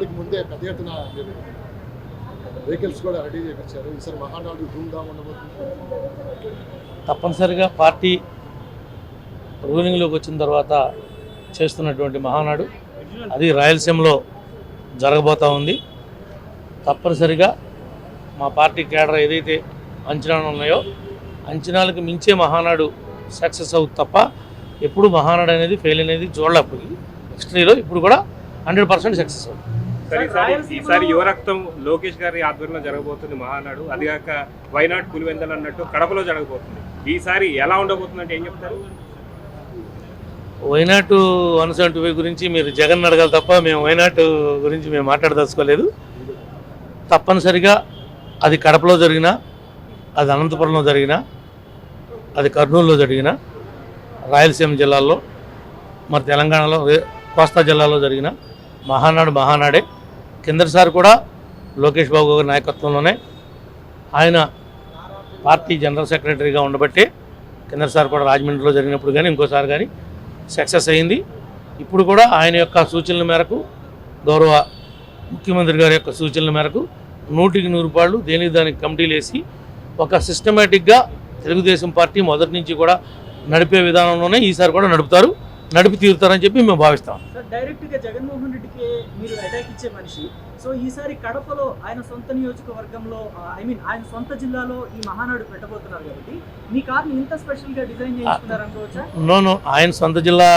మహానాడుకి ముందే పెద్ద ఎత్తున మీరు వెహికల్స్ కూడా రెడీ చేయించారు ఈసారి మహానాడు ధూమ్ధామ్ ఉండబోతుంది. తప్పనిసరిగా పార్టీ రూలింగ్లోకి వచ్చిన తర్వాత చేస్తున్నటువంటి మహానాడు అది రాయలసీమలో జరగబోతూ ఉంది. తప్పనిసరిగా మా పార్టీ కేడర్ ఏదైతే అంచనాలు ఉన్నాయో అంచనాలకు మించే మహానాడు సక్సెస్ అవుతుంది తప్ప ఎప్పుడు మహానాడు అనేది ఫెయిల్ అనేది చూడలేకపోయింది హిస్టరీలో ఇప్పుడు కూడా హండ్రెడ్ సక్సెస్ అవుతుంది. ఈసారి యువరక్తం లోకేష్ గారి ఆధ్వర్యంలో జరగబోతుంది మహానాడు. అది కాక వైనాడ్ పులివెందలు అన్నట్టు కడపలో జరగబోతుంది. ఈసారి ఎలా ఉండబోతుంది అంటే ఏం చెప్తారు? వైనాట్ వన్ సెవెంటీ ఫైవ్ గురించి మీరు జగన్ అడగాలి తప్ప మేము వైనాట్ గురించి మేము మాట్లాడదలుచుకోలేదు. తప్పనిసరిగా అది కడపలో జరిగిన అది అనంతపురంలో జరిగిన అది కర్నూలులో జరిగిన రాయలసీమ జిల్లాల్లో మరి తెలంగాణలో కోస్తా జిల్లాలో జరిగిన మహానాడు మహానాడే. కిందటిసారి కూడా లోకేష్ బాబు గారి నాయకత్వంలోనే ఆయన పార్టీ జనరల్ సెక్రటరీగా ఉండబట్టే కిందటిసారి కూడా రాజమండ్రిలో జరిగినప్పుడు కానీ ఇంకోసారి కానీ సక్సెస్ అయింది. ఇప్పుడు కూడా ఆయన యొక్క సూచనల మేరకు గౌరవ ముఖ్యమంత్రి గారి యొక్క సూచనల మేరకు నూటికి నూరు రూపాయలు దేనికి దానికి కమిటీలు వేసి ఒక సిస్టమేటిక్గా తెలుగుదేశం పార్టీ మొదటి నుంచి కూడా నడిపే విధానంలోనే ఈసారి కూడా నడుపుతారు. నడిపి తీరుతారని చెప్పి మేము భావిస్తాం. సార్ డైరెక్ట్గా జగన్మోహన్ రెడ్డికి మీరు అటాక్ ఇచ్చే మనిషి. సో ఈసారి కడపలో ఆయన సొంత నియోజకవర్గంలో ఐ మీన్ ఆయన సొంత జిల్లాలో ఈ మహానాడు పెట్టబోతున్నారు కాబట్టి మీ కార్ని ఇంత స్పెషల్గా డిజైన్ చేయించుకున్నారు అనుకోవచ్చా? నోను ఆయన సొంత జిల్లా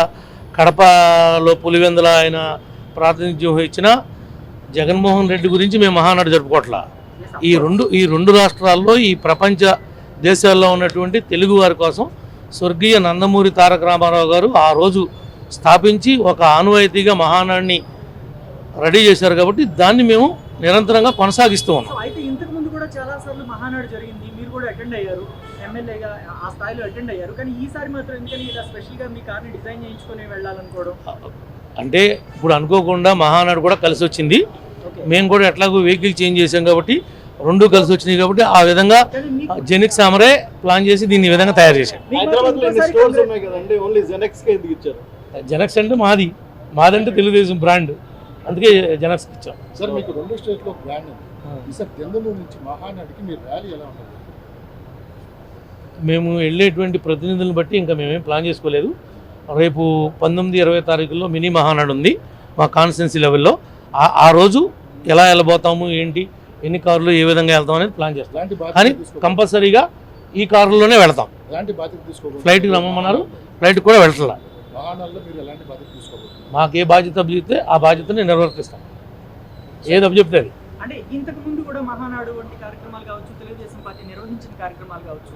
కడపలో పులివెందుల ఆయన ప్రాతినిధ్యం వహించిన జగన్మోహన్ రెడ్డి గురించి మేము మహానాడు జరుపుకోవట్లా. ఈ రెండు ఈ రెండు రాష్ట్రాల్లో ఈ ప్రపంచ దేశాల్లో ఉన్నటువంటి తెలుగు వారి కోసం స్వర్గీయ నందమూరి తారక రామారావు గారు ఆ రోజు స్థాపించి ఒక ఆనువాయితీగా మహానాడిని రెడీ చేశారు కాబట్టి దాన్ని మేము నిరంతరంగా కొనసాగిస్తూ ఉన్నాం. అయితే ఇంతకు ముందు కూడా చాలా సార్లు మహానాడు జరిగింది. మీరు కూడా అటెండ్ అయ్యారు. ఎమ్మెల్యేగా ఆ స్థాయిలో అటెండ్ అయ్యారు. కానీ ఈసారి మాత్రం ఎందుకని ఇలా స్పెషల్గా మీ కార్ని డిజైన్ చేయించుకొని వెళ్ళాలనుకోవడం? అంటే ఇప్పుడు అనుకోకుండా మహానాడు కూడా కలిసి వచ్చింది. మేము కూడా ఎట్లాగో వెహికల్ చేంజ్ చేసాం కాబట్టి రెండు కలిసి వచ్చినాయి కాబట్టి ఆ విధంగా కానీ మీకు జెనిక్ సామరే ప్లాన్ చేసి దీన్ని ఈ విధంగా తయారు చేశాం మీకు హైదరాబాద్లో ఎన్ని ఇంకోసారి స్టోర్స్ ఉన్నాయి కదండి? ఓన్లీ జెనెక్స్కి ఎందుకు ఇచ్చారు? జెనక్స్ అంటే మాది. మాదంటే తెలుగుదేశం బ్రాండ్. అందుకే జెనక్స్ ఇచ్చాం. సార్ మీకు రెండు స్టేట్లో ప్లాన్ ఉంది ఈసారి దెందులూరు నుంచి మహానాడికి మీరు ర్యాలీ ఎలా ఉంటుంది? మేము వెళ్ళేటువంటి ప్రతినిధులను బట్టి ఇంకా మేమేం ప్లాన్ చేసుకోలేదు. రేపు పంతొమ్మిది ఇరవై తారీఖుల్లో మినీ మహానాడు ఉంది మా కాన్స్టిట్యున్సీ లెవెల్లో. ఆ రోజు ఎలా వెళ్ళబోతాము ఏంటి? ఎన్ని కార్లు ఏ విధంగా వెళ్తాం అనేది ప్లాన్ చేస్తాం. కానీ కంపల్సరీగా ఈ కారులోనే వెళతాం. ఎలాంటి బాధ్యత తీసుకోబోతున్నారు ఫ్లైట్కి రమ్మన్నారు ఫ్లైట్ కూడా తీసుకోబోతున్నారు మాకు ఏ బాధ్యత అప్పచెప్తే ఆ బాధ్యతని నిర్వర్తిస్తాం. ఏది అప్పచెప్తే అది. అంటే ఇంతకు ముందు కూడా మహానాడు వంటి కార్యక్రమాలు కావచ్చు తెలుగుదేశం పార్టీ నిర్వహించిన కార్యక్రమాలు కావచ్చు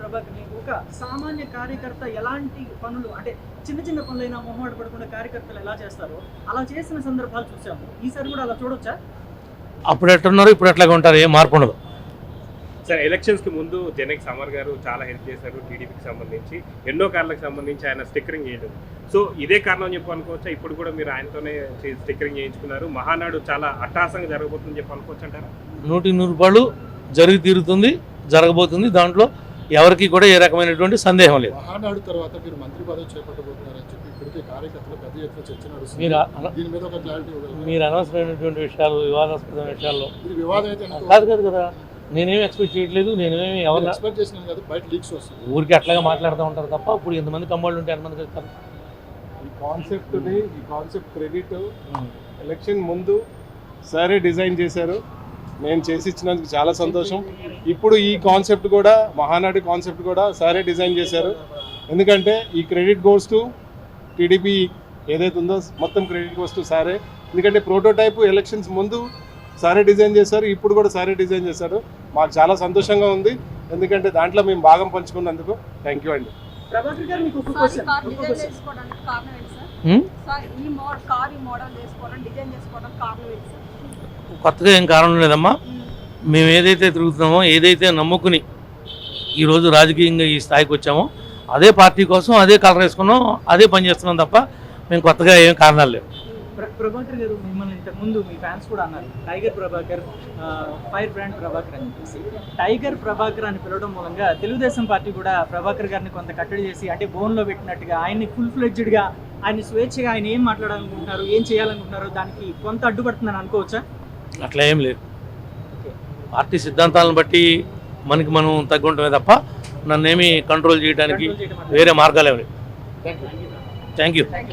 ప్రభాకర్ని ఒక సామాన్య కార్యకర్త ఎలాంటి పనులు అంటే చిన్న చిన్న పనులైనా మొహమాట పడకుండా కార్యకర్తలు ఎలా చేస్తారో అలా చేసిన సందర్భాలు చూసాము. ఈసారి కూడా అలా చూడొచ్చా? అప్పుడు ఎట్టున్నారు ఇప్పుడు ఎట్లాగా ఉంటారు ఏం మార్పు ఉండదు. సరే ఎలక్షన్స్కి ముందు జనక్ సమర్ గారు చాలా హెల్ప్ చేశారు టీడీపీకి సంబంధించి. ఎన్నో కార్లకు సంబంధించి ఆయన స్టిక్కరింగ్ చేయడం. సో ఇదే కారణం అని చెప్పి అనుకోవచ్చా? ఇప్పుడు కూడా మీరు ఆయనతోనే స్టిక్కరింగ్ చేయించుకున్నారు. మహానాడు చాలా అట్టహాసంగా జరగబోతుందని చెప్పి అనుకోవచ్చు అంటారా? నూటికి నూరు రూపాయలు జరిగి తీరుతుంది జరగబోతుంది. దాంట్లో ఎవరికి కూడా ఏ రకమైనటువంటి సందేహం లేదు. మహానాడు తర్వాత మీరు మంత్రి పదవి చేపట్టబోతున్నారని చెప్పి మీరు? మీరు అనవసరమైనటువంటి విషయాలు వివాదాస్పద విషయాల్లో ఇది వివాదం అయితే ఎందుకు? కాదు కాదు కదా. నేనేం ఎక్స్పెక్ట్ చేయట్లేదు నేనేమి ఎవరు ఎక్స్పెక్ట్ చేసినాను కదా బయట లీక్స్ వస్తుంది ఊరికి అట్లాగా మాట్లాడుతూ ఉంటారు తప్ప ఇప్పుడు ఎంతమంది కమ్మోళ్ళు ఉంటే ఎంతమంది ఇస్తారు ఈ కాన్సెప్ట్ని ఈ కాన్సెప్ట్ క్రెడిట్ ఎలక్షన్ ముందు సరే డిజైన్ చేశారు. నేను చేసి ఇచ్చినందుకు చాలా సంతోషం. ఇప్పుడు ఈ కాన్సెప్ట్ కూడా మహానాడు కాన్సెప్ట్ కూడా సరే డిజైన్ చేశారు. ఎందుకంటే ఈ క్రెడిట్ గోస్ టు టీడీపీ ఏదైతే ఉందో మొత్తం క్రెడిట్ టు సారే. ఎందుకంటే ప్రోటోటైప్ ఎలక్షన్స్ ముందు సారే డిజైన్ చేశారు ఇప్పుడు కూడా సారే డిజైన్ చేశారు. మాకు చాలా సంతోషంగా ఉంది. ఎందుకంటే దాంట్లో మేము భాగం పంచుకున్నందుకు థ్యాంక్ యూ అండి. ప్రభాకర్ గారు మీకు ఒక సార్ ఈ క్వశ్చన్ కార్ ఒక డిజైన్ క్వశ్చన్ చేసుకోవడానికి కారణం ఏంటి సార్? హ్మ్? సార్ ఈ మోడల్ కార్ ఈ మోడల్ చేసుకోవడానికి డిజైన్ చేసుకోవడానికి కారణం ఏంటి సార్? కొత్తగా ఏం కారణం లేదమ్మా. మేము ఏదైతే తిరుగుతున్నామో ఏదైతే నమ్ముకుని ఈరోజు రాజకీయంగా ఈ స్థాయికి వచ్చామో అదే పార్టీ కోసం అదే కలర్ వేసుకున్నాం అదే పని చేస్తున్నాం తప్ప మేము కొత్తగా ఏం కారణాలు లేవు. ప్ర- ప్రభాకర్ గారు మిమ్మల్ని ఇంతకు ముందు మీ ఫ్యాన్స్ కూడా అన్నారు. Tiger Prabhakar fire brand Prabhakar అని చెప్పేసి. టైగర్ ప్రభాకర్ అని పిలవడం మూలంగా తెలుగుదేశం పార్టీ కూడా ప్రభాకర్ గారిని కొంత కట్టడి చేసి అంటే బోన్లో పెట్టినట్టుగా ఆయన్ని ఫుల్ ఫ్లెడ్జ్డ్గా ఆయన స్వేచ్ఛగా ఆయన ఏం మాట్లాడాలనుకుంటున్నారు ఏం చేయాలనుకుంటున్నారు దానికి కొంత అడ్డుపడుతుందని అనుకోవచ్చా? అట్లా ఏం లేదు. పార్టీ సిద్ధాంతాలను బట్టి మనకి మనం తగ్గి ఉండటమే తప్ప నన్నేమి కంట్రోల్ చేయడానికి. వేరే మార్గాలు ఏమి థ్యాంక్ యూ